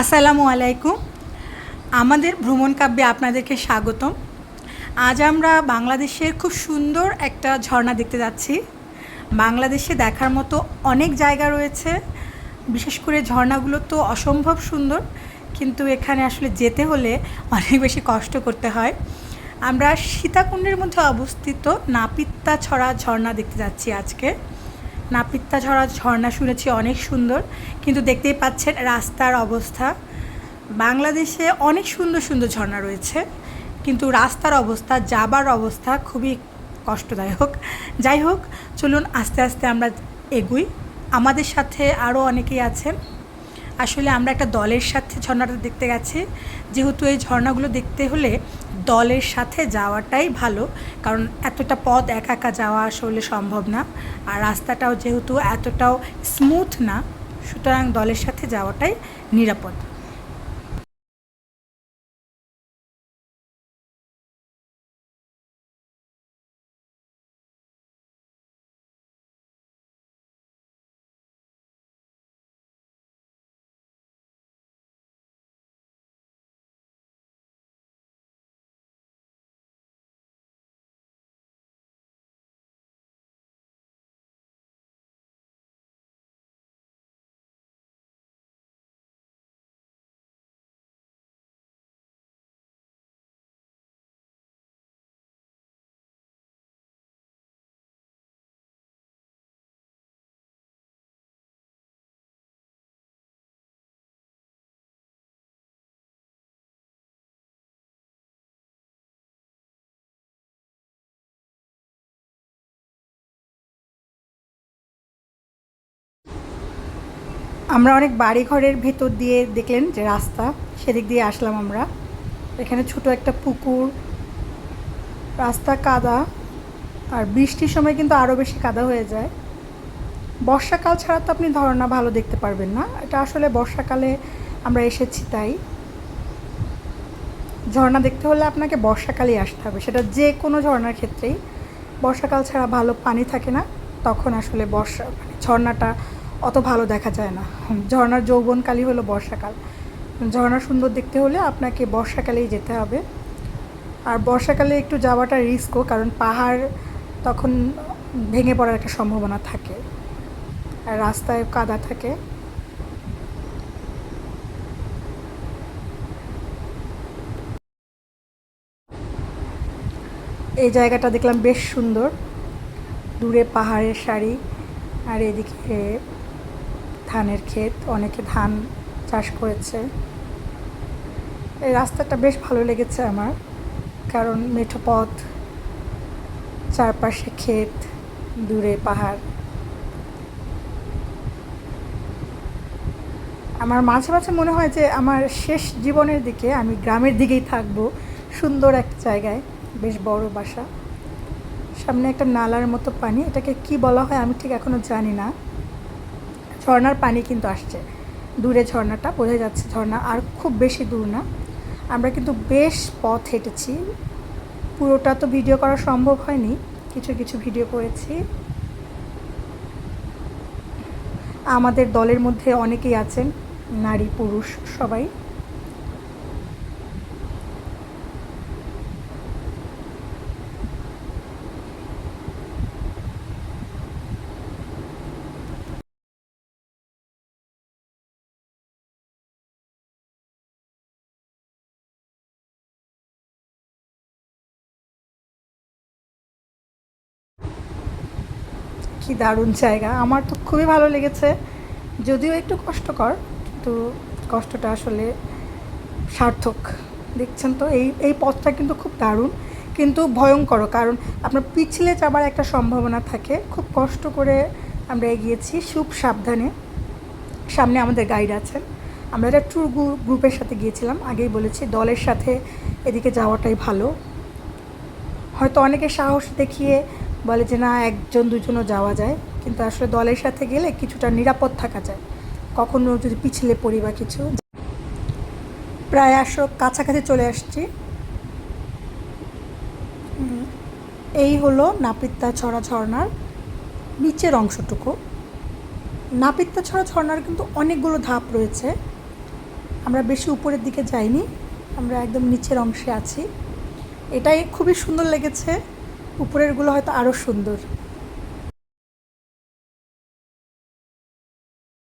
আসসালামু আলাইকুম। আমাদের ভ্রমণ কাব্যে আপনাদেরকে স্বাগতম। আজ আমরা বাংলাদেশের খুব সুন্দর একটা ঝর্ণা দেখতে যাচ্ছি। বাংলাদেশে দেখার মতো অনেক জায়গা রয়েছে। বিশেষ করে ঝর্ণাগুলো তো অসম্ভব সুন্দর, কিন্তু এখানে আসলে যেতে হলে অনেক বেশি কষ্ট করতে হয়। আমরা সীতাকুণ্ডের মধ্যে অবস্থিত নাপিত্তা ছড়া ঝর্ণা দেখতে যাচ্ছি আজকে। নাপিত্তা ঝরা ঝর্ণা শুনেছি, অনেক সুন্দর। কিন্তু দেখতেই পাচ্ছেন রাস্তার অবস্থা। বাংলাদেশে অনেক সুন্দর সুন্দর ঝর্ণা রয়েছে। কিন্তু রাস্তার অবস্থা, যাবার অবস্থা খুবই কষ্টদায়ক। যাই হোক, চলুন আস্তে আস্তে আমরা এগুই। আমাদের সাথে আরও অনেকেই আছেন। আসলে আমরা একটা দলের সাথে ঝর্ণাটা দেখতে গেছি। যেহেতু এই ঝর্ণাগুলো দেখতে হলে দলের সাথে যাওয়াটাই ভালো, কারণ এতটা পথ একা একা যাওয়া আসলে সম্ভব না। আর রাস্তাটাও যেহেতু এতটাও স্মুথ না, সুতরাং দলের সাথে যাওয়াটাই নিরাপদ। আমরা অনেক বাড়ি ঘরের ভেতর দিয়ে দেখলেন যে রাস্তা, সেদিক দিয়ে আসলাম আমরা। এখানে ছোট একটা পুকুর, রাস্তা কাদা, আর বৃষ্টির সময় কিন্তু আরও বেশি কাদা হয়ে যায়। বর্ষাকাল ছাড়া তো আপনি ধারণা ভালো দেখতে পারবেন না। এটা আসলে বর্ষাকালে আমরা এসেছি তাই। ঝর্ণা দেখতে হলে আপনাকে বর্ষাকালেই আসতে হবে। সেটা যে কোনো ঝর্ণার ক্ষেত্রেই। বর্ষাকাল ছাড়া ভালো পানি থাকে না। তখন আসলে বর্ষা মানে ঝর্ণাটা অত ভালো দেখা যায় না। ঝর্ণার যৌবনকালই হলো বর্ষাকাল। ঝর্ণা সুন্দর দেখতে হলে আপনাকে বর্ষাকালেই যেতে হবে। আর বর্ষাকালে একটু যাওয়াটা রিস্কও, কারণ পাহাড় তখন ভেঙে পড়ার একটা সম্ভাবনা থাকে। আর রাস্তায় কাদা থাকে। এই জায়গাটা দেখলাম বেশ সুন্দর। দূরে পাহাড়ের সারি, আর এদিকে ধানের ক্ষেত, অনেকে ধান চাষ করেছে। এই রাস্তাটা বেশ ভালো লেগেছে আমার, কারণ মেঠো পথ, চারপাশে ক্ষেত, দূরে পাহাড়। আমার মাঝে মাঝে মনে হয় যে আমার শেষ জীবনের দিকে আমি গ্রামের দিকেই থাকব, সুন্দর একটা জায়গায়, বেশ বড় বাসা। সামনে একটা নালার মতো পানি, এটাকে কি বলা হয় আমি ঠিক এখনও জানি না। ঝর্নার পানি কিন্তু আসছে। দূরে ঝর্নাটা, বোঝা যাচ্ছে ঝর্ণা আর খুব বেশি দূর না। আমরা কিন্তু বেশ পথ হেঁটেছি। পুরোটা তো ভিডিও করা সম্ভব হয়নি। কিছু কিছু ভিডিও করেছি। আমাদের দলের মধ্যে অনেকেই আছেন, নারী, পুরুষ সবাই। কি দারুণ জায়গা। আমার তো খুবই ভালো লেগেছে। যদিও একটু কষ্টকর, কিন্তু কষ্টটা আসলে সার্থক। দেখছেন তো, এই এই পথটা কিন্তু খুব দারুণ, কিন্তু ভয়ঙ্কর। কারণ আপনার পিছলে যাবার একটা সম্ভাবনা থাকে। খুব কষ্ট করে আমরা এগিয়েছি খুব সাবধানে। সামনে আমাদের গাইড আছেন। আমরা একটা ট্যুর গ্রুপের সাথে গিয়েছিলাম। আগেই বলেছি, দলের সাথে এদিকে যাওয়াটাই ভালো। হয়তো অনেকে সাহস দেখিয়ে বলে যে না, একজন দুজনও যাওয়া যায়। কিন্তু আসলে দলের সাথে গেলে কিছুটা নিরাপদ থাকা যায়। কখনো যদি পিছলে পড়ি বা কিছু। প্রায় আসো, কাছাকাছি চলে আসছি। এই হলো নাপিত্তা ছড়া ঝর্নার নিচের অংশটুকু। নাপিত্তা ছড়া ঝর্নার কিন্তু অনেকগুলো ধাপ রয়েছে। আমরা বেশি উপরের দিকে যাইনি। আমরা একদম নিচের অংশে আছি। এটাই খুবই সুন্দর লেগেছে। উপরেরগুলো হয়তো আরও সুন্দর।